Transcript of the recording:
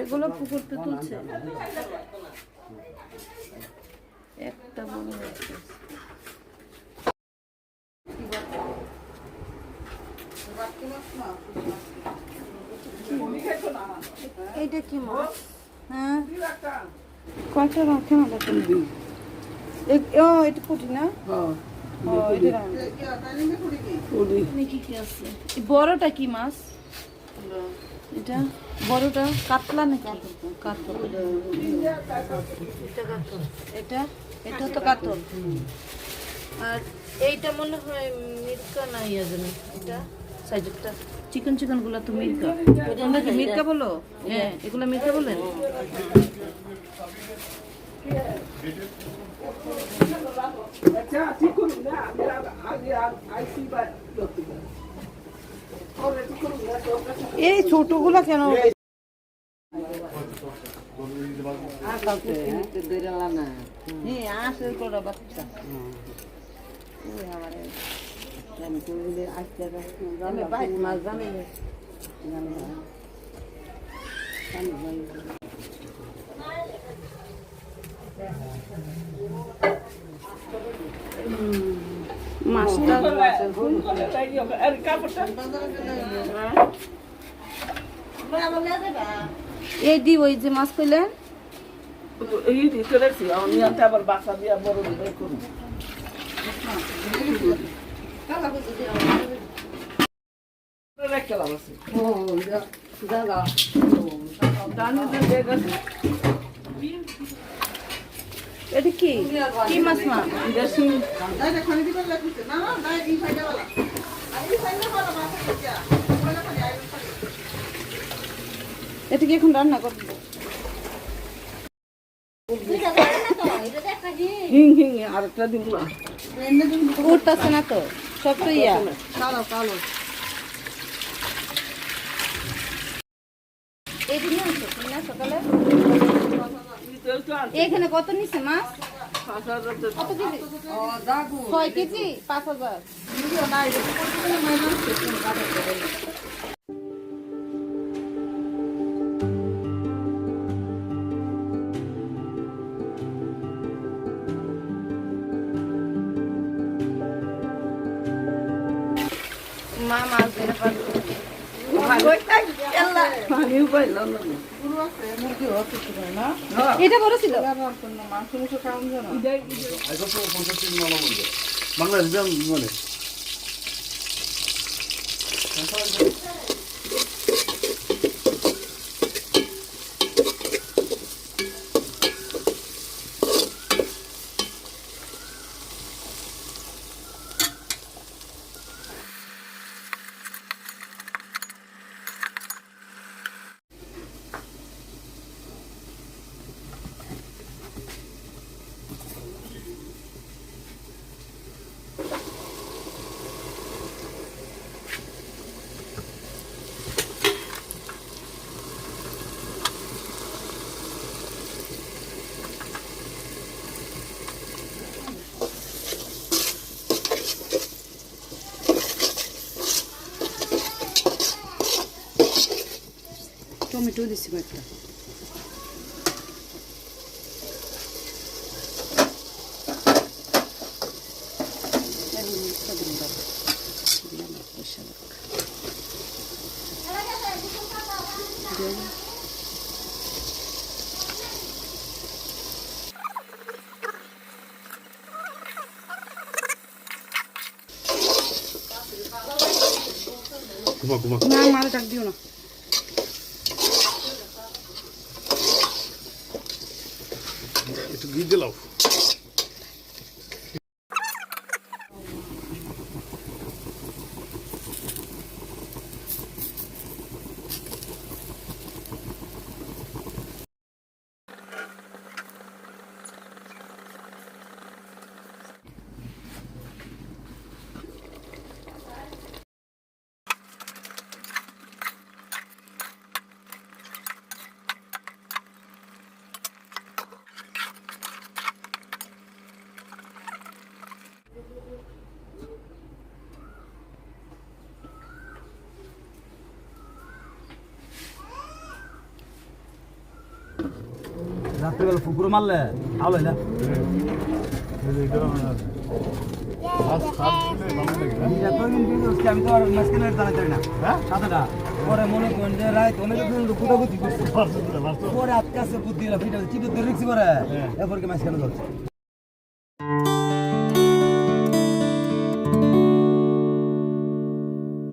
এগুলো পুকুরতে তুলছে। একটা বড় হয়েছে এইটা কি মাছ? হ্যাঁ। কয়টা রাখে ও এটা পুটি না? ও এটা কি? কি আছে? এই বড়টা কি মাছ? এটা? বড়টা কাতলা নাকি? কাতল। এটা? এটা এটা তো কাতল। আর এইটা মনে হয় মির্কা না ইয়া জানি এটা? সাইডেরটা চিকন চিকনগুলা তো মির্কা। তোমরা কি মির্কা বলো? হ্যাঁ এগুলা মির্কা বলেন এই ছোটগুলা কেন? আসে মাছটা এই দি ওই যে মাছ রাখছি আবার বাসা দিয়া বড় করুন গেছে এটা কি? কি মাছ মা? দেশি এটা কি এখন রান্না করব? হিং আর একটা দিব উঠতেছে না তো, সব তো ইয়া। কালো কালো। সকালে এখানে কত নিছে মাছ কত কেজি? ছয় কেজি? পাঁচ হাজার। মা মাছ ধরে পারবে এটা বড় ছিল? বাংলাদেশ ব্যায়াম মানে টমেটো দিছি কয়েকটা ঘুমা ঘুমা না মারে ডাক দিও না ঘি দিলাও রাত্রিবেলা পুকুরে মারলে আলো না আমি তো আর দাঁড়াতে না। সাদাটা পরে মনে করেন যে রায় অনেক কোথাও করছি। পরে আজকে আছে বুদ্ধি চিপে ধরে রেখেছি পরে। এরপর কি মাঝখানে ধরছে?